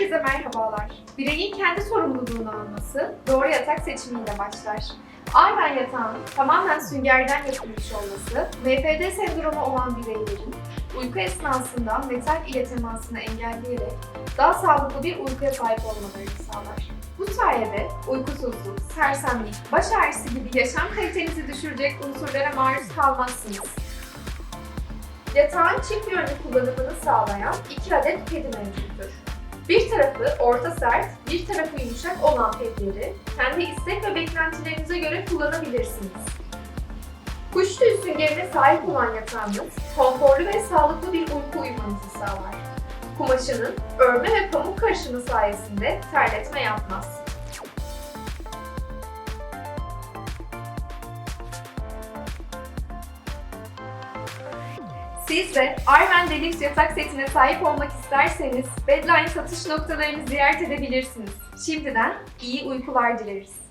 Herkese merhabalar. Bireyin kendi sorumluluğunu alması doğru yatak seçimiyle başlar. Aynen yatağın tamamen süngerden yapılmış olması, MPD sendromu olan bireylerin uyku esnasında metal ile temasını engelleyerek daha sağlıklı bir uykuya sahip olmalarını sağlar. Bu sayede uykusuzluk, sersemlik, baş ağrısı gibi yaşam kalitenizi düşürecek unsurlara maruz kalmazsınız. Yatağın çift yönlü kullanımını sağlayan iki adet pedi mevcuttur. Bir tarafı orta sert, bir tarafı yumuşak olan pedleri kendi istek ve beklentilerinize göre kullanabilirsiniz. Kuş tüyü süngerine sahip olan yatağınız konforlu ve sağlıklı bir uyku uyumanızı sağlar. Kumaşının örme ve pamuk karışımı sayesinde terletme yapmaz. Siz de Arven Deluxe yatak setine sahip olmak isterseniz Bedline satış noktalarını ziyaret edebilirsiniz. Şimdiden iyi uykular dileriz.